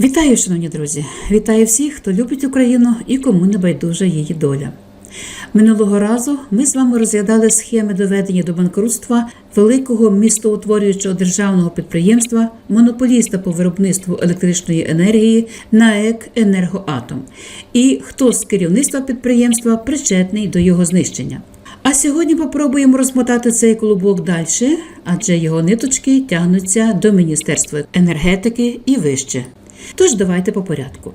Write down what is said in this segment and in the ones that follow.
Вітаю, шановні друзі! Вітаю всіх, хто любить Україну і кому не байдужа її доля. Минулого разу ми з вами розглядали схеми доведення до банкрутства великого містоутворюючого державного підприємства, монополіста по виробництву електричної енергії НАЕК Енергоатом і хто з керівництва підприємства причетний до його знищення. А сьогодні попробуємо розмотати цей клубок далі, адже його ниточки тягнуться до Міністерства енергетики і вище. Тож давайте по порядку.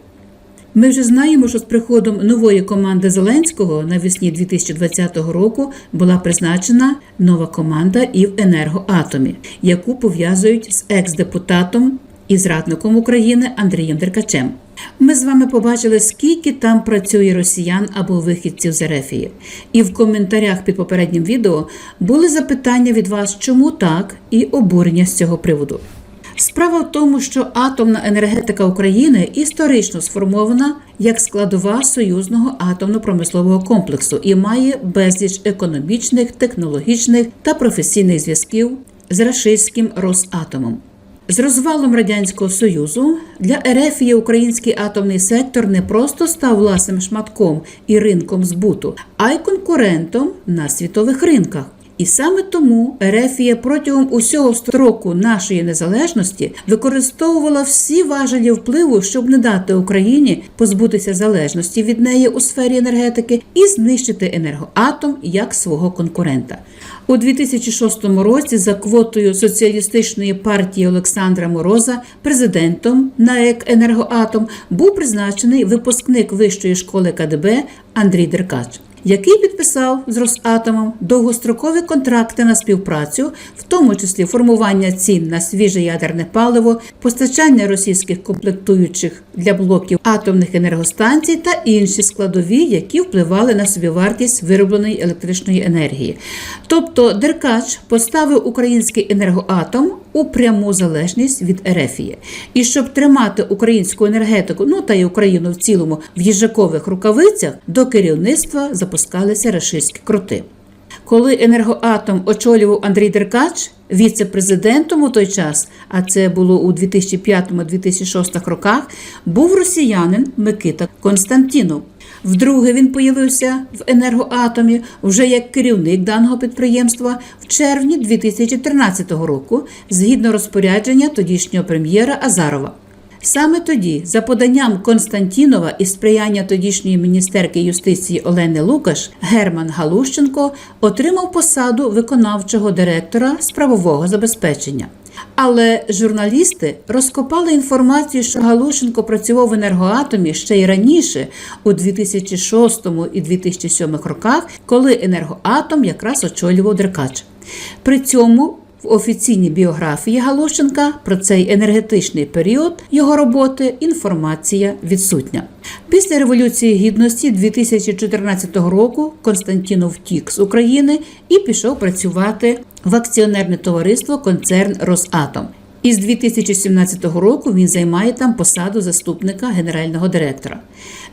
Ми вже знаємо, що з приходом нової команди Зеленського навесні 2020 року була призначена нова команда і в енергоатомі, яку пов'язують з екс-депутатом і зрадником України Андрієм Деркачем. Ми з вами побачили, скільки там працює росіян або вихідців з Ерефії. І в коментарях під попереднім відео були запитання від вас, чому так, і обурення з цього приводу. Справа в тому, що атомна енергетика України історично сформована як складова союзного атомно-промислового комплексу і має безліч економічних, технологічних та професійних зв'язків з рашистським Росатомом. З розвалом радянського союзу для Ерефії український атомний сектор не просто став власним шматком і ринком збуту, а й конкурентом на світових ринках. І саме тому Ерефія протягом усього строку нашої незалежності використовувала всі важелі впливу, щоб не дати Україні позбутися залежності від неї у сфері енергетики і знищити енергоатом як свого конкурента. У 2006 році за квотою соціалістичної партії Олександра Мороза президентом НАЕК Енергоатом був призначений випускник вищої школи КДБ Андрій Деркач який підписав з Росатомом довгострокові контракти на співпрацю, в тому числі формування цін на свіже ядерне паливо, постачання російських комплектуючих для блоків атомних енергостанцій та інші складові, які впливали на собівартість виробленої електричної енергії. Тобто Деркач поставив український енергоатом у пряму залежність від Ерефії. І щоб тримати українську енергетику, ну та й Україну в цілому в їжакових рукавицях, до керівництва запускалися рашистські крути. Коли енергоатом очолював Андрій Деркач, віце-президентом у той час, а це було у 2005-2006 роках, був росіянин Микита Константінов. Вдруге він появився в енергоатомі вже як керівник даного підприємства в червні 2013 року, згідно розпорядження тодішнього прем'єра Азарова. Саме тоді, за поданням Константінова і сприяння тодішньої міністерки юстиції Олени Лукаш, Герман Галущенко отримав посаду виконавчого директора з правового забезпечення. Але журналісти розкопали інформацію, що Галушенко працював в енергоатомі ще й раніше, у 2006 і 2007 роках, коли енергоатом якраз очолював Деркач. При цьому в офіційній біографії Галушенка про цей енергетичний період його роботи інформація відсутня. Після Революції Гідності 2014 року Константінов втік з України і пішов працювати в акціонерне товариство концерн Росатом. І з 2017 року він займає там посаду заступника генерального директора.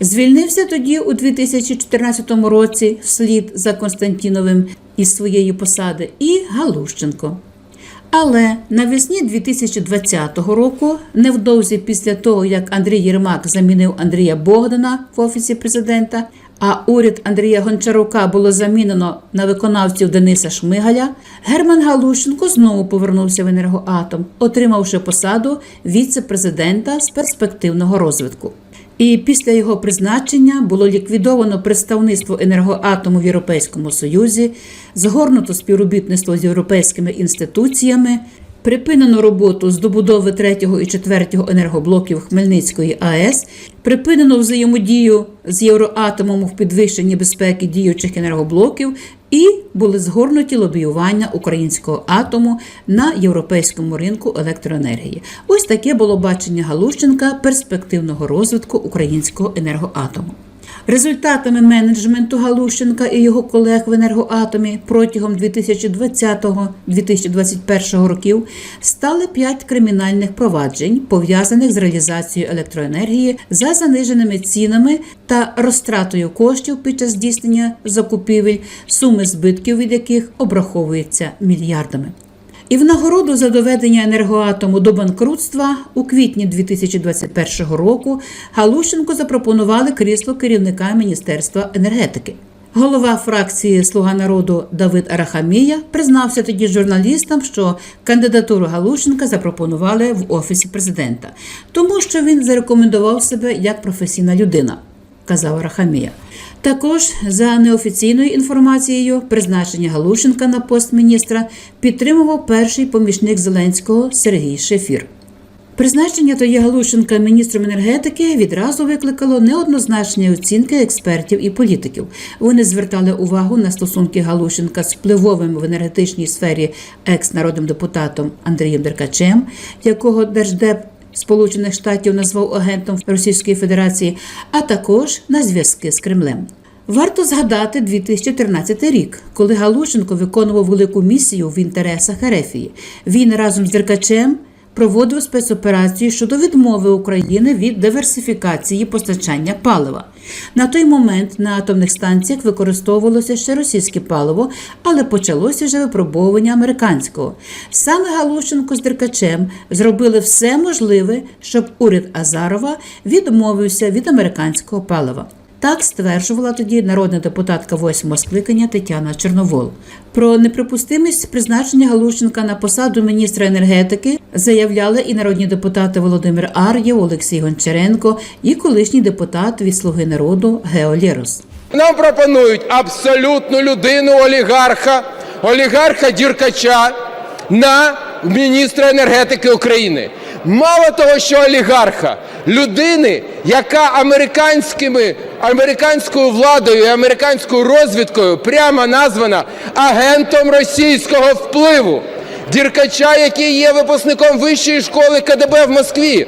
Звільнився тоді у 2014 році вслід за Константіновим із своєї посади і Галущенко. Але навесні 2020 року, невдовзі після того, як Андрій Єрмак замінив Андрія Богдана в офісі президента, а уряд Андрія Гончарука було замінено на виконавців Дениса Шмигаля, Герман Галущенко знову повернувся в енергоатом, отримавши посаду віце-президента з перспективного розвитку. І після його призначення було ліквідовано представництво енергоатому в Європейському Союзі, згорнуто співробітництво з європейськими інституціями, припинено роботу з добудови третього і четвертого енергоблоків Хмельницької АЕС, припинено взаємодію з Євроатомом в підвищенні безпеки діючих енергоблоків. І були згорнуті лобіювання українського атому на європейському ринку електроенергії. Ось таке було бачення Галущенка перспективного розвитку українського енергоатому. Результатами менеджменту Галущенка і його колег в енергоатомі протягом 2020-2021 років стали п'ять кримінальних проваджень, пов'язаних з реалізацією електроенергії за заниженими цінами та розтратою коштів під час здійснення закупівель, суми збитків від яких обраховуються мільярдами. І в нагороду за доведення енергоатому до банкрутства у квітні 2021 року Галущенко запропонували крісло керівника Міністерства енергетики. Голова фракції Слуга народу Давид Арахамія признався тоді журналістам, що кандидатуру Галущенка запропонували в офісі президента, тому що він зарекомендував себе як професійна людина, казав Арахамія. Також за неофіційною інформацією, призначення Галущенка на пост міністра підтримував перший помічник Зеленського Сергій Шефір. Призначення тоді Галущенка міністром енергетики відразу викликало неоднозначні оцінки експертів і політиків. Вони звертали увагу на стосунки Галущенка з впливовим в енергетичній сфері екс-народним депутатом Андрієм Деркачем, якого держдеп Сполучених Штатів назвав агентом Російської Федерації, а також на зв'язки з Кремлем. Варто згадати 2013 рік, коли Галущенко виконував велику місію в інтересах Ерефії. Він разом з Деркачем проводив спецоперацію щодо відмови України від диверсифікації постачання палива. На той момент на атомних станціях використовувалося ще російське паливо, але почалося вже випробовування американського. Саме Галущенко з Деркачем зробили все можливе, щоб уряд Азарова відмовився від американського палива. Так стверджувала тоді народна депутатка восьмого скликання Тетяна Чорновол. Про неприпустимість призначення Галущенка на посаду міністра енергетики заявляли і народні депутати Володимир Ар'єв, Олексій Гончаренко і колишній депутат від Слуги народу Гео Лєрос. Нам пропонують абсолютну людину олігарха, олігарха Діркача на міністра енергетики України. Мало того, що олігарха, людини, яка американськими, американською владою і американською розвідкою прямо названа агентом російського впливу. Діркача, який є випускником вищої школи КДБ в Москві.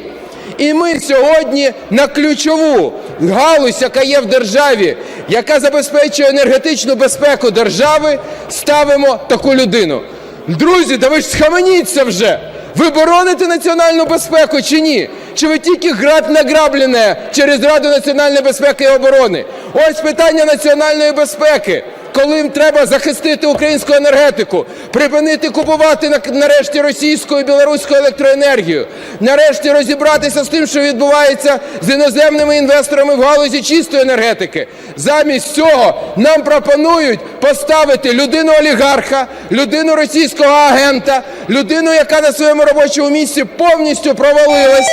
І ми сьогодні на ключову галузь, яка є в державі, яка забезпечує енергетичну безпеку держави, ставимо таку людину. Друзі, да ви ж схаменіться вже! Ви бороните національну безпеку чи ні? Чи ви тільки граб награблене через Раду національної безпеки і оборони? Ось питання національної безпеки. Коли треба захистити українську енергетику, припинити купувати на- нарешті російську і білоруську електроенергію, нарешті розібратися з тим, що відбувається з іноземними інвесторами в галузі чистої енергетики. Замість цього нам пропонують поставити людину олігарха, людину російського агента, людину, яка на своєму робочому місці повністю провалилась,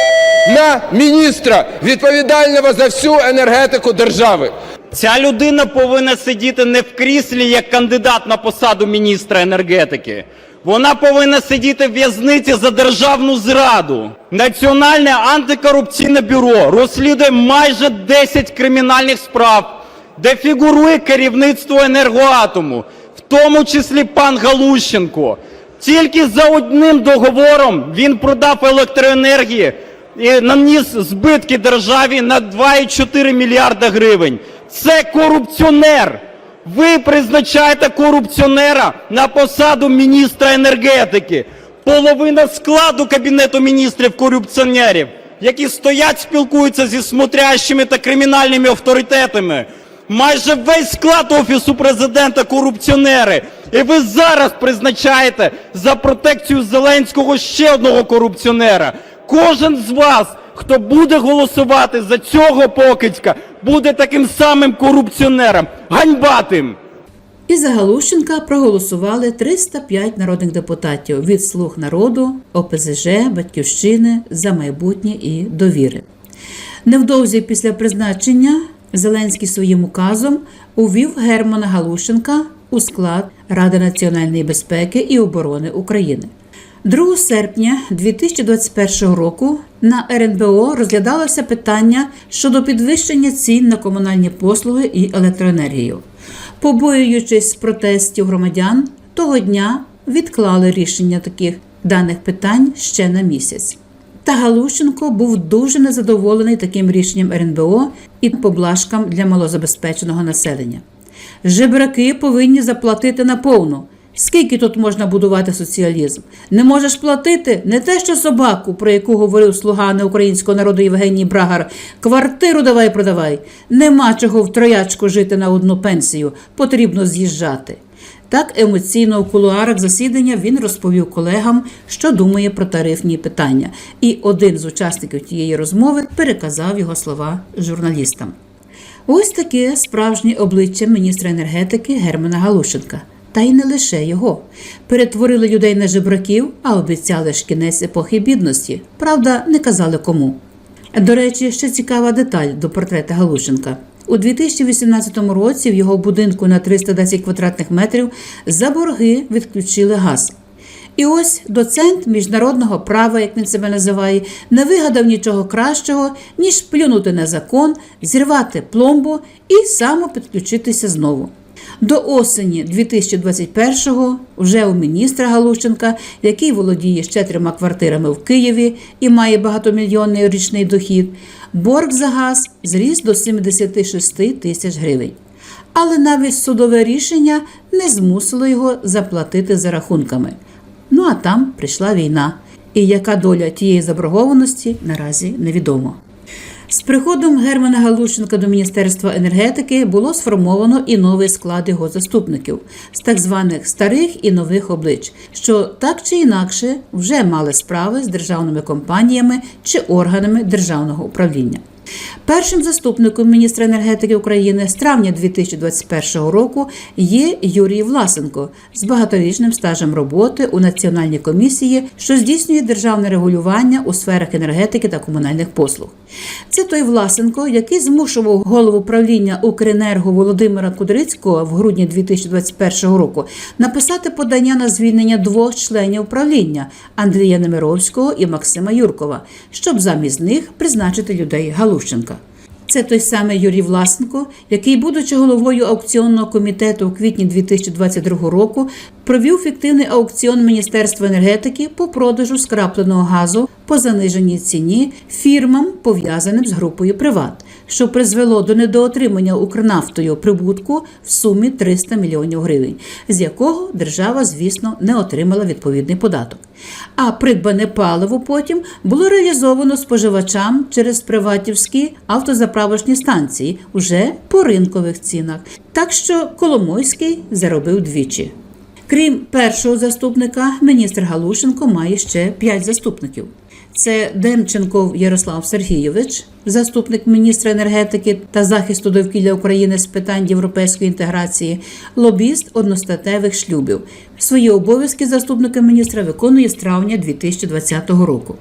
на міністра, відповідального за всю енергетику держави. Ця людина повинна сидіти не в кріслі як кандидат на посаду міністра енергетики. Вона повинна сидіти в в'язниці за державну зраду. Національне антикорупційне бюро розслідує майже 10 кримінальних справ, де фігурує керівництво енергоатому, в тому числі пан Галущенко. Тільки за одним договором він продав електроенергії і наніс збитки державі на 2,4 мільярда гривень. Це корупціонер. Ви призначаєте корупціонера на посаду міністра енергетики. Половина складу кабінету міністрів корупціонерів, які стоять, спілкуються зі смотрящими та кримінальними авторитетами. Майже весь склад офісу президента корупціонери. І ви зараз призначаєте за протекцію Зеленського ще одного корупціонера. Кожен з вас, хто буде голосувати за цього покидька, буде таким самим корупціонером. Ганьба тим! І за Галущенка проголосували 305 народних депутатів від Слуг народу, ОПЗЖ, Батьківщини, за майбутнє і довіри. Невдовзі після призначення Зеленський своїм указом увів Германа Галущенка у склад Ради національної безпеки і оборони України. 2 серпня 2021 року на РНБО розглядалося питання щодо підвищення цін на комунальні послуги і електроенергію. Побоюючись протестів громадян, того дня відклали рішення таких даних питань ще на місяць. Та Галущенко був дуже незадоволений таким рішенням РНБО і поблажкам для малозабезпеченого населення. Жебраки повинні заплатити наповну. Скільки тут можна будувати соціалізм? Не можеш платити не те, що собаку, про яку говорив слуга неукраїнського народу Євгеній Брагар. Квартиру давай продавай. Нема чого в троячку жити на одну пенсію. Потрібно з'їжджати. Так емоційно у кулуарах засідання він розповів колегам, що думає про тарифні питання, і один з учасників тієї розмови переказав його слова журналістам. Ось таке справжнє обличчя міністра енергетики Германа Галущенка. Та й не лише його. Перетворили людей на жебраків, а обіцяли ж кінець епохи бідності. Правда, не казали кому. До речі, ще цікава деталь до портрета Галущенка. У 2018 році в його будинку на 310 квадратних метрів за борги відключили газ. І ось доцент міжнародного права, як він себе називає, не вигадав нічого кращого, ніж плюнути на закон, зірвати пломбу і самопідключитися знову. До осені 2021-го вже у міністра Галущенка, який володіє ще трьома квартирами в Києві і має багатомільйонний річний дохід, борг за газ зріс до 76 тисяч гривень. Але навіть судове рішення не змусило його заплатити за рахунками. Ну а там прийшла війна. І яка доля тієї заборгованості наразі невідомо. З приходом Германа Галущенка до Міністерства енергетики було сформовано і новий склад його заступників з так званих старих і нових облич, що так чи інакше вже мали справи з державними компаніями чи органами державного управління. Першим заступником міністра енергетики України з травня 2021 року є Юрій Власенко з багаторічним стажем роботи у Національній комісії, що здійснює державне регулювання у сферах енергетики та комунальних послуг. Це той Власенко, який змушував голову правління Укренерго Володимира Кудрицького в грудні 2021 року написати подання на звільнення двох членів правління Андрія Немировського і Максима Юркова, щоб замість них призначити людей Галущенка. Це той самий Юрій Власенко, який, будучи головою аукціонного комітету у квітні 2022 року, провів фіктивний аукціон Міністерства енергетики по продажу скрапленого газу по заниженій ціні фірмам, пов'язаним з групою Приват, що призвело до недоотримання Укрнафтою прибутку в сумі 300 мільйонів гривень, з якого держава, звісно, не отримала відповідний податок. А придбане паливо потім було реалізовано споживачам через приватівські автозаправочні станції уже по ринкових цінах. Так що Коломойський заробив двічі. Крім першого заступника, міністр Галушенко має ще п'ять заступників. Це Демченков Ярослав Сергійович, заступник міністра енергетики та захисту довкілля України з питань європейської інтеграції, лобіст одностатевих шлюбів. Свої обов'язки заступника міністра виконує з травня 2020 року.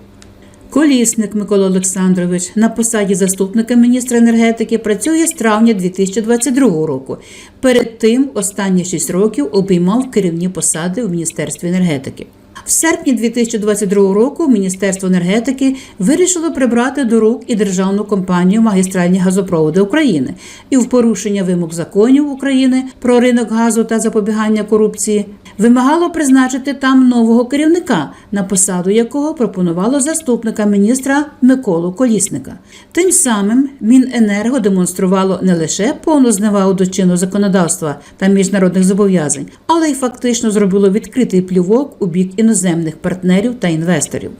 Колісник Микола Олександрович на посаді заступника міністра енергетики працює з травня 2022 року. Перед тим останні 6 років обіймав керівні посади в Міністерстві енергетики. В серпні 2022 року Міністерство енергетики вирішило прибрати до рук і державну компанію магістральні газопроводи України і в порушення вимог законів України про ринок газу та запобігання корупції вимагало призначити там нового керівника, на посаду якого пропонувало заступника міністра Миколу Колісника. Тим самим Міненерго демонструвало не лише повну зневагу до чинного законодавства та міжнародних зобов'язань, але й фактично зробило відкритий плювок у бік іноземних партнерів та інвесторів.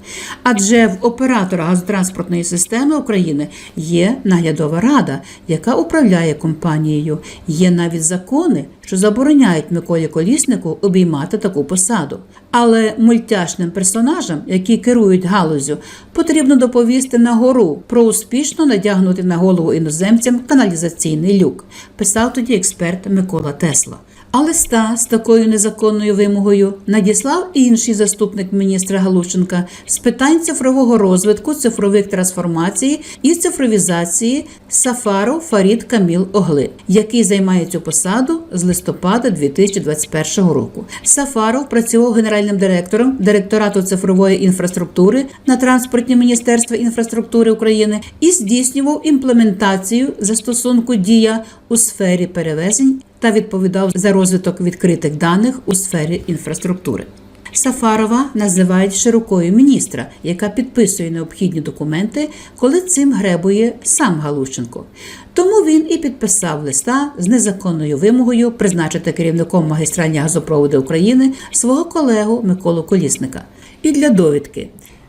Адже в оператора газотранспортної системи України є наглядова рада, яка управляє компанією. Є навіть закони, що забороняють Миколі Коліснику обіймати таку посаду. Але мультяшним персонажам, які керують галузю, потрібно доповісти на гору про успішно надягнути на голову іноземцям каналізаційний люк, писав тоді експерт Микола Тесла. А листа з такою незаконною вимогою надіслав інший заступник міністра Галущенка з питань цифрового розвитку, цифрових трансформацій і цифровізації Сафаров Фарід Каміл Огли, який займає цю посаду з листопада 2021 року. Сафаров працював генеральним директором директорату цифрової інфраструктури на транспортні міністерства інфраструктури України і здійснював імплементацію застосунку дія у сфері перевезень та відповідав за розвиток відкритих даних у сфері інфраструктури. Сафарова називають широкою міністра, яка підписує необхідні документи, коли цим гребує сам Галущенко. Тому він і підписав листа з незаконною вимогою призначити керівником магістральні газопроводи України свого колегу Миколу Колісника. І для довідки.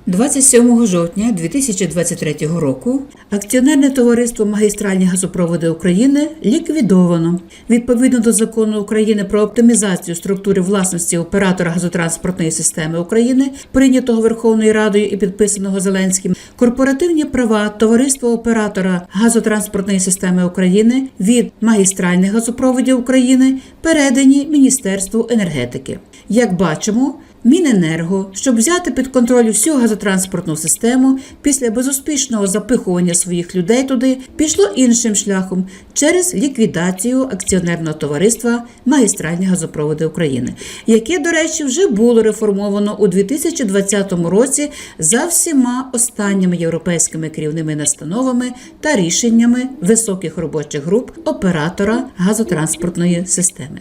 27 жовтня 2023 року акціонерне товариство Магістральні газопроводи України ліквідовано. Відповідно до закону України про оптимізацію структури власності оператора газотранспортної системи України, прийнятого Верховною Радою і підписаного Зеленським, корпоративні права товариства оператора газотранспортної системи України від магістральних газопроводів України передані Міністерству енергетики. Як бачимо, Міненерго, щоб взяти під контроль всю газотранспортну систему після безуспішного запихування своїх людей туди, пішло іншим шляхом через ліквідацію акціонерного товариства Магістральні газопроводи України, яке, до речі, вже було реформовано у 2020 році за всіма останніми європейськими керівними настановами та рішеннями високих робочих груп оператора газотранспортної системи.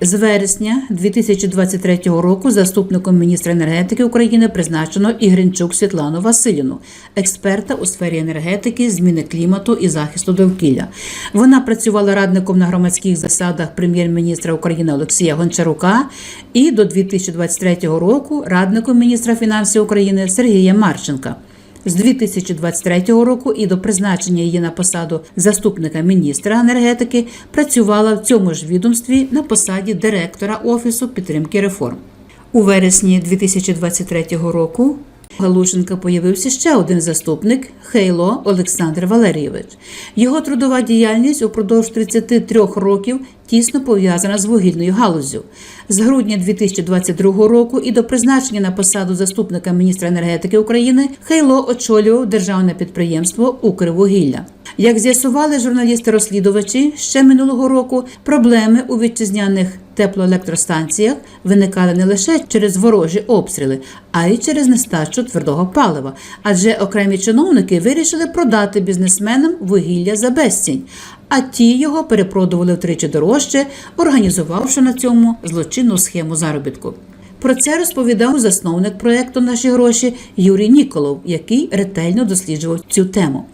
З вересня 2023 року заступником міністра енергетики України призначено Ігринчук Світлану Василівну, експерта у сфері енергетики, зміни клімату і захисту довкілля. Вона працювала радником на громадських засадах прем'єр-міністра України Олексія Гончарука і до 2023 року радником міністра фінансів України Сергія Марченка. З 2023 року і до призначення її на посаду заступника міністра енергетики працювала в цьому ж відомстві на посаді директора офісу підтримки реформ. У вересні 2023 року Галушенка появився ще один заступник Хейло Олександр Валерійович. Його трудова діяльність упродовж 33 років тісно пов'язана з вугільною галузю. З грудня 2022 року і до призначення на посаду заступника міністра енергетики України Хейло очолював державне підприємство Укрвугілля. Як з'ясували журналісти-розслідувачі, ще минулого року проблеми у вітчизняних теплоелектростанціях виникали не лише через ворожі обстріли, а й через нестачу твердого палива. Адже окремі чиновники вирішили продати бізнесменам вугілля за безцінь, а ті його перепродували втричі дорожче, організувавши на цьому злочинну схему заробітку. Про це розповідав засновник проекту Наші гроші Юрій Ніколов, який ретельно досліджував цю тему.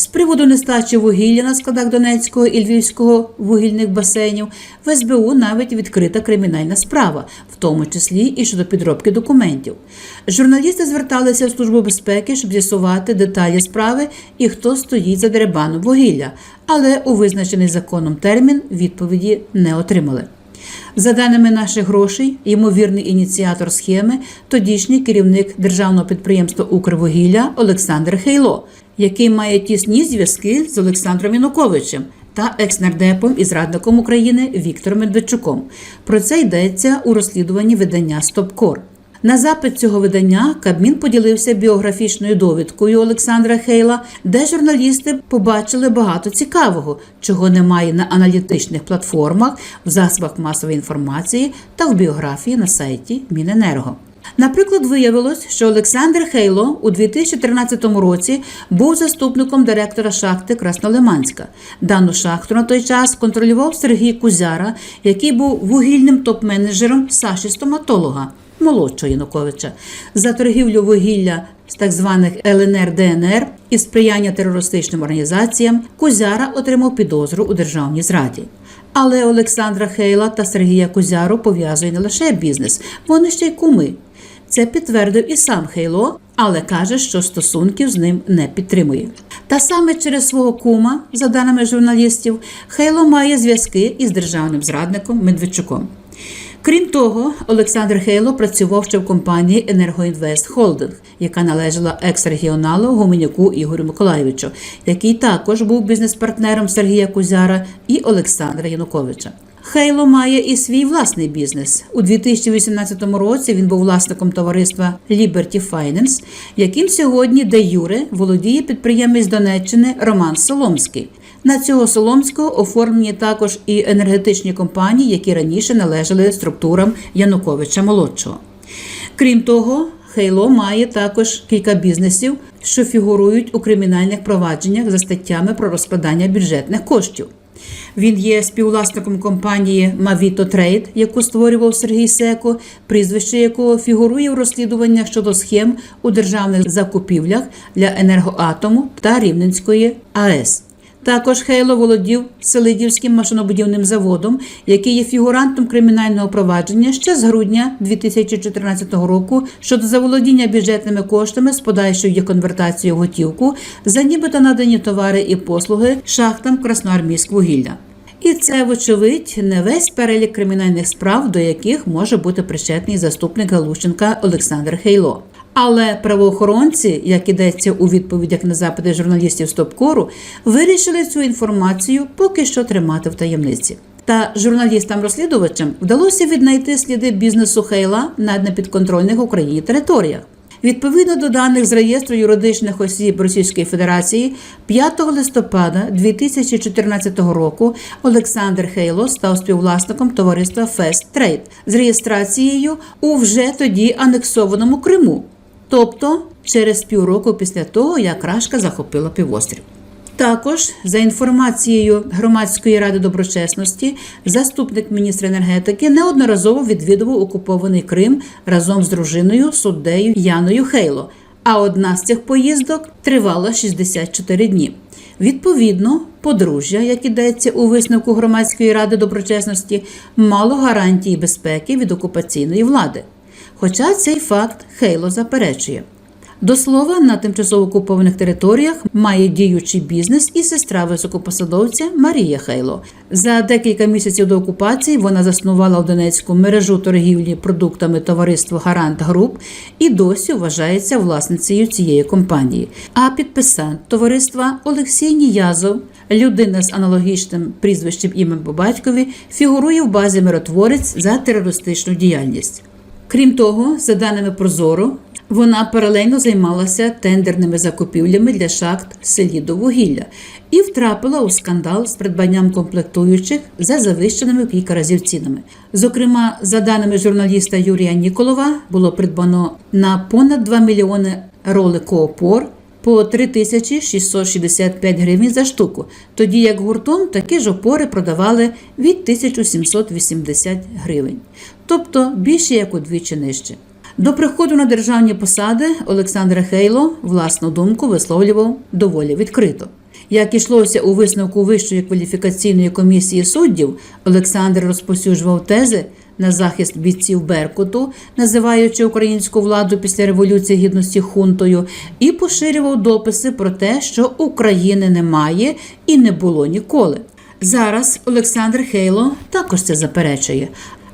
З приводу нестачі вугілля на складах Донецького і Львівського вугільних басейнів в СБУ навіть відкрита кримінальна справа, в тому числі і щодо підробки документів. Журналісти зверталися в службу безпеки, щоб з'ясувати деталі справи і хто стоїть за деребаном вугілля, але у визначений законом термін відповіді не отримали. За даними наших грошей, ймовірний ініціатор схеми, тодішній керівник державного підприємства Укрвугілля Олександр Хейло, який має тісні зв'язки з Олександром Януковичем та екснардепом і зрадником України Віктором Медведчуком. Про це йдеться у розслідуванні видання Стопкор. На запит цього видання Кабмін поділився біографічною довідкою Олександра Хейла, де журналісти побачили багато цікавого, чого немає на аналітичних платформах, в засобах масової інформації та в біографії на сайті Міненерго. Наприклад, виявилось, що Олександр Хейло у 2013 році був заступником директора шахти Краснолиманська. Дану шахту на той час контролював Сергій Кузяра, який був вугільним топ-менеджером Саші стоматолога молодшого Януковича за торгівлю вугілля з так званих ЛНР ДНР і сприяння терористичним організаціям Кузяра отримав підозру у державній зраді. Але Олександра Хейла та Сергія Кузяру пов'язує не лише бізнес, вони ще й куми. Це підтвердив і сам Хейло, але каже, що стосунків з ним не підтримує. Та саме через свого кума, за даними журналістів, Хейло має зв'язки із державним зрадником Медведчуком. Крім того, Олександр Хейло працював ще в компанії Енергоінвест Холдинг, яка належала екс-регіоналу Гуменюку Ігорю Миколаєвичу, який також був бізнес-партнером Сергія Кузяра і Олександра Януковича. Хейло має і свій власний бізнес. У 2018 році він був власником товариства Liberty Finance, яким сьогодні де Юре володіє підприємець Донеччини Роман Соломський. На цього Соломського оформлені також і енергетичні компанії, які раніше належали структурам Януковича молодшого. Крім того, Хейло має також кілька бізнесів, що фігурують у кримінальних провадженнях за статтями про розкладання бюджетних коштів. Він є співвласником компанії Mavito Trade, яку створював Сергій Секо, прізвище якого фігурує в розслідуваннях щодо схем у державних закупівлях для енергоатому та Рівненської АЕС. Також Хейло володів Селидівським машинобудівним заводом, який є фігурантом кримінального провадження ще з грудня 2014 року щодо заволодіння бюджетними коштами з подальшою їх конвертацією в готівку за нібито надані товари і послуги шахтам Красноармійськвугілля. І це, вочевидь, не весь перелік кримінальних справ, до яких може бути причетний заступник Галущенка Олександр Хейло. Але правоохоронці, як ідеться у відповідях на запити журналістів Стопкору, вирішили цю інформацію поки що тримати в таємниці. Та журналістам-розслідувачам вдалося віднайти сліди бізнесу Хейла на непідконтрольних Україні територіях. Відповідно до даних з реєстру юридичних осіб Російської Федерації, 5 листопада 2014 року Олександр Хейло став співвласником товариства Fast Trade з реєстрацією у вже тоді анексованому Криму, тобто через півроку після того, як Рашка захопила півострів. Також, за інформацією громадської ради доброчесності, заступник міністра енергетики неодноразово відвідував окупований Крим разом з дружиною суддею Яною Хейло. А одна з цих поїздок тривала 64 дні. Відповідно, подружжя, як ідеться у висновку громадської ради доброчесності, мало гарантії безпеки від окупаційної влади. Хоча цей факт Хейло заперечує. До слова, на тимчасово окупованих територіях має діючий бізнес і сестра високопосадовця Марія Хейло. За декілька місяців до окупації вона заснувала в Донецьку мережу торгівлі продуктами товариства Гарант Груп і досі вважається власницею цієї компанії. А підписант товариства Олексій Ніязов, людина з аналогічним прізвищем імен по батькові, фігурує в базі миротворець за терористичну діяльність. Крім того, за даними Прозоро, вона паралельно займалася тендерними закупівлями для шахт селідовугілля і втрапила у скандал з придбанням комплектуючих за завищеними в кілька разів цінами. Зокрема, за даними журналіста Юрія Ніколова, було придбано на понад 2 мільйони роли коопор по 3665 гривень за штуку, тоді як гуртом такі ж опори продавали від 1780 гривень, тобто більше як удвічі нижче. До приходу на державні посади Олександр Хейло власну думку висловлював доволі відкрито. Як ішлося у висновку Вищої кваліфікаційної комісії суддів, Олександр розпосюджував тези на захист бійців Беркуту, називаючи українську владу після революції гідності хунтою, і поширював дописи про те, що України немає і не було ніколи. Зараз Олександр Хейло також це заперечує.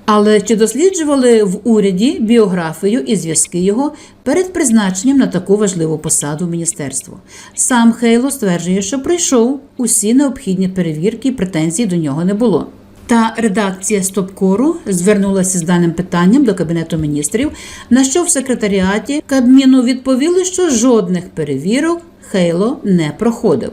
Але чи досліджували в уряді біографію і зв'язки його перед призначенням на таку важливу посаду в міністерство? Сам Хейло стверджує, що пройшов усі необхідні перевірки і претензій до нього не було. Та редакція Стопкору звернулася з даним питанням до кабінету міністрів, на що в секретаріаті Кабміну відповіли, що жодних перевірок Хейло не проходив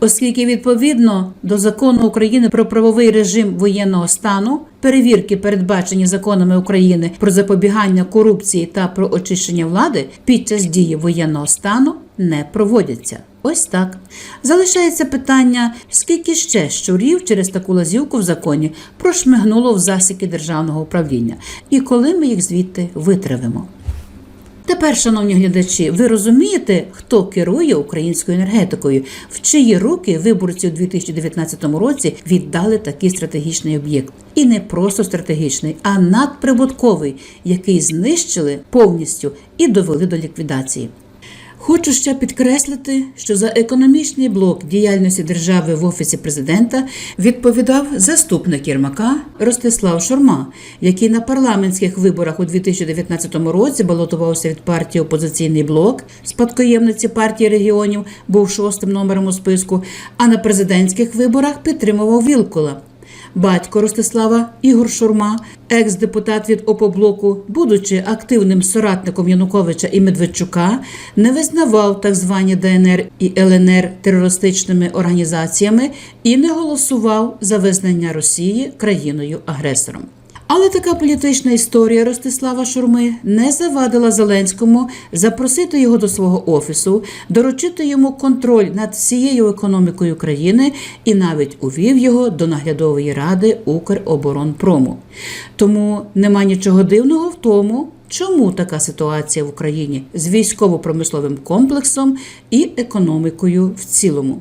оскільки відповідно до закону України про правовий режим воєнного стану перевірки, передбачені законами України про запобігання корупції та про очищення влади під час дії воєнного стану не проводяться. Ось так залишається питання, скільки ще щурів через таку лазівку в законі прошмигнуло в засіки державного управління, і коли ми їх звідти витравимо. Тепер, шановні глядачі, ви розумієте, хто керує українською енергетикою, в чиї руки виборці у 2019 році віддали такий стратегічний об'єкт, і не просто стратегічний, а надприбутковий, який знищили повністю і довели до ліквідації. Хочу ще підкреслити, що за економічний блок діяльності держави в офісі президента відповідав заступник Єрмака Ростислав Шурма, який на парламентських виборах у 2019 році балотувався від партії Опозиційний блок, спадкоємниці партії регіонів, був шостим номером у списку, а на президентських виборах підтримував Вілкула. Батько Ростислава Ігор Шурма, екс-депутат від Опоблоку, будучи активним соратником Януковича і Медведчука, не визнавав так звані ДНР і ЛНР терористичними організаціями і не голосував за визнання Росії країною-агресором. Але така політична історія Ростислава Шурми не завадила Зеленському запросити його до свого офісу, доручити йому контроль над всією економікою країни і навіть увів його до наглядової ради Укроборонпрому. Тому нема нічого дивного в тому. Чому така ситуація в Україні з військово-промисловим комплексом і економікою в цілому?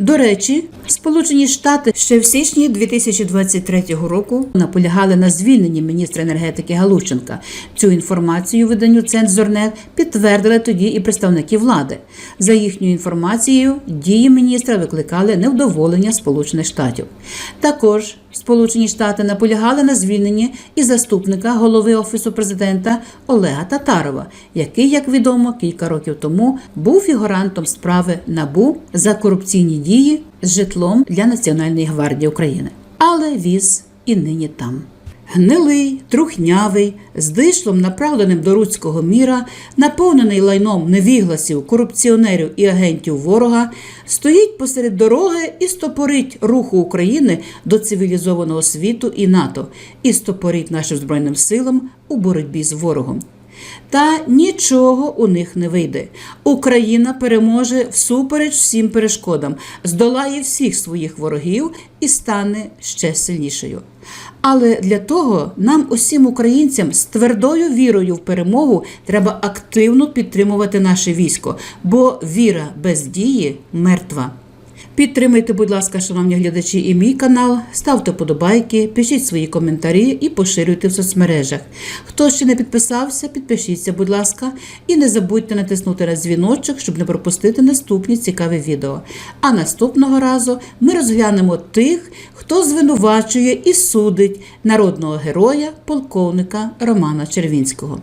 До речі, Сполучені Штати ще в січні 2023 року наполягали на звільненні міністра енергетики Галущенка. Цю інформацію виданню Цензорнет підтвердили тоді і представники влади. За їхньою інформацією, дії міністра викликали невдоволення Сполучених Штатів. Також Сполучені Штати наполягали на звільненні і заступника голови офісу президента Олега Татарова, який, як відомо, кілька років тому був фігурантом справи НАБУ за корупційні дії з житлом для Національної гвардії України. Але віз і нині там. Гнилий, трухнявий, з дишлом, направленим до руського міра, наповнений лайном невігласів, корупціонерів і агентів ворога, стоїть посеред дороги і стопорить руху України до цивілізованого світу і НАТО, і стопорить нашим збройним силам у боротьбі з ворогом. Та нічого у них не вийде. Україна переможе всупереч всім перешкодам, здолає всіх своїх ворогів і стане ще сильнішою. Але для того нам, усім українцям, з твердою вірою в перемогу треба активно підтримувати наше військо, бо віра без дії мертва. Підтримайте, будь ласка, шановні глядачі, і мій канал, ставте подобайки, пишіть свої коментарі і поширюйте в соцмережах. Хто ще не підписався, підпишіться, будь ласка, і не забудьте натиснути на дзвіночок, щоб не пропустити наступні цікаві відео. А наступного разу ми розглянемо тих, хто звинувачує і судить народного героя, полковника Романа Червінського.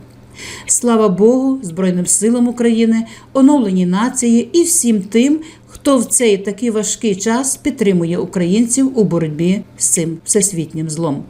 Слава Богу, Збройним силам України, оновленій нації і всім тим, хто в цей такий важкий час підтримує українців у боротьбі з цим всесвітнім злом.